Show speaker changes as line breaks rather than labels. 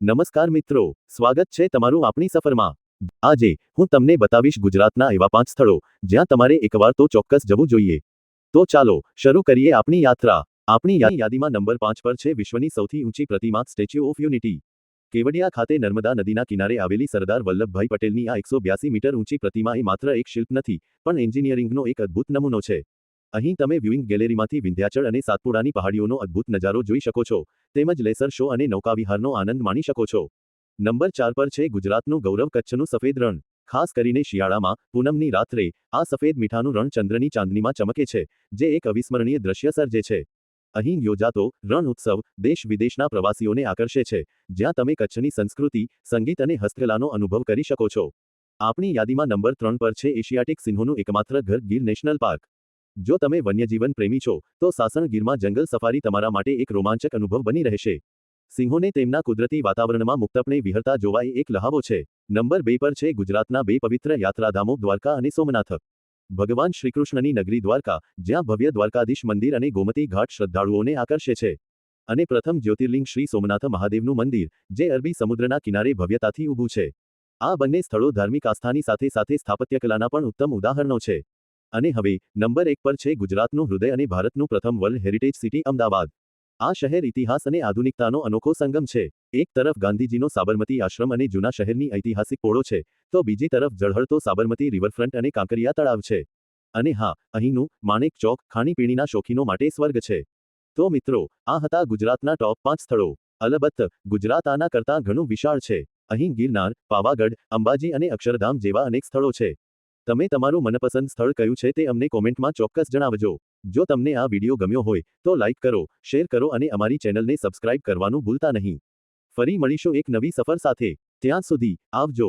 નમસ્કાર મિત્રો, સ્વાગત છે તમારું આપણી સફરમાં. આજે હું તમને બતાવીશ ગુજરાતના એવા પાંચ સ્થળો જ્યાં તમારે એકવાર તો ચોક્કસ જવું જોઈએ. તો ચાલો, શરૂ કરીએ આપણી યાત્રા. આપણી યાદીમાં નંબર પાંચ પર છે વિશ્વની સૌથી ઊંચી પ્રતિમા, સ્ટેચ્યુ ઓફ યુનિટી. કેવડિયા ખાતે નર્મદા નદીના કિનારે આવેલી સરદાર વલ્લભભાઈ પટેલની આ એકસો બ્યાસી મીટર ઊંચી પ્રતિમા એ માત્ર એક શિલ્પ નથી, પણ એન્જિનિયરિંગનો એક અદ્ભુત નમૂનો છે. અહીં તમે વ્યુઇંગ ગેલેરીમાંથી વિંધ્યાચળ અને સાતપુડાની પહાડીઓનો અદ્ભુત નજારો જોઈ શકો છો. તેમજ લેસર શો અને નૌકાવિહારનો આનંદ માણી શકો છો. નંબર ચાર પર છે ગુજરાતનું ગૌરવ કચ્છનું સફેદ રણ. ખાસ કરીને શિયાળામાં, પૂનમની રાત્રે, આ સફેદ મીઠાનું રણ ચંદ્રની ચાંદનીમાં ચમકે છે, જે એક અવિસ્મરણીય દ્રશ્ય સર્જે છે. અહીં યોજાતો રણ ઉત્સવ દેશ વિદેશના પ્રવાસીઓને આકર્ષે છે, જ્યાં તમે કચ્છની સંસ્કૃતિ, સંગીત અને હસ્તકલાનો અનુભવ કરી શકો છો. આપણી યાદીમાં નંબર ત્રણ પર છે એશિયાટિક સિંહોનું એકમાત્ર ઘર ગીર નેશનલ પાર્ક. જો તમે વન્યજીવન પ્રેમી છો, તો સાસણગીરમાં જંગલ સફારી તમારા માટે એક રોમાંચક અનુભવ બની રહેશે. સિંહોને તેમના કુદરતી વાતાવરણમાં મુક્તપણે વિહરતા જોવા એ એક લહાવો છે. નંબર બે પર છે ગુજરાતના બે પવિત્ર યાત્રાધામો દ્વારકા અને સોમનાથ. ભગવાન શ્રીકૃષ્ણની નગરી દ્વારકા, જ્યાં ભવ્ય દ્વારકાધીશ મંદિર અને ગોમતી ઘાટ શ્રદ્ધાળુઓને આકર્ષે છે. અને પ્રથમ જ્યોતિર્લિંગ શ્રી સોમનાથ મહાદેવનું મંદિર, જે અરબી સમુદ્રના કિનારે ભવ્યતાથી ઊભું છે. આ બંને સ્થળો ધાર્મિક આસ્થાની સાથે સાથે સ્થાપત્યકલાના પણ ઉત્તમ ઉદાહરણો છે. અને હવે, નંબર એક પર છે ગુજરાતનું હૃદય અને ભારતનું પ્રથમ વર્લ્ડ હેરિટેજ સિટી અમદાવાદ. આ શહેર ઇતિહાસ અને આધુનિકતાનો અનોખો સંગમ છે. એક તરફ ગાંધીજીનો સાબરમતી આશ્રમ અને જૂના શહેરની ઐતિહાસિક પોળો છે, તો બીજી તરફ ઝળહળતો સાબરમતી રિવરફ્રન્ટ અને કાંકરિયા તળાવ છે. અને હા, અહીંનું માણેક ચોક ખાણીપીણીના શોખીનો માટે સ્વર્ગ છે. તો મિત્રો, આ હતા ગુજરાતના ટોપ પાંચ સ્થળો. અલબત્ત, ગુજરાત આના કરતાં ઘણું વિશાળ છે. અહીં ગિરનાર, પાવાગઢ, અંબાજી અને અક્ષરધામ જેવા અનેક સ્થળો છે. તમે તમારું મનપસંદ સ્થળ કયું છે તે અમને કોમેન્ટમાં ચોક્કસ જણાવજો. જો તમને આ વીડિયો ગમ્યો હોય, તો લાઇક કરો, શેર કરો અને અમારી ચેનલને સબસ્ક્રાઇબ કરવાનું ભૂલતા નહીં. ફરી મળીશું એક નવી સફર સાથે. ત્યાં સુધી આવજો.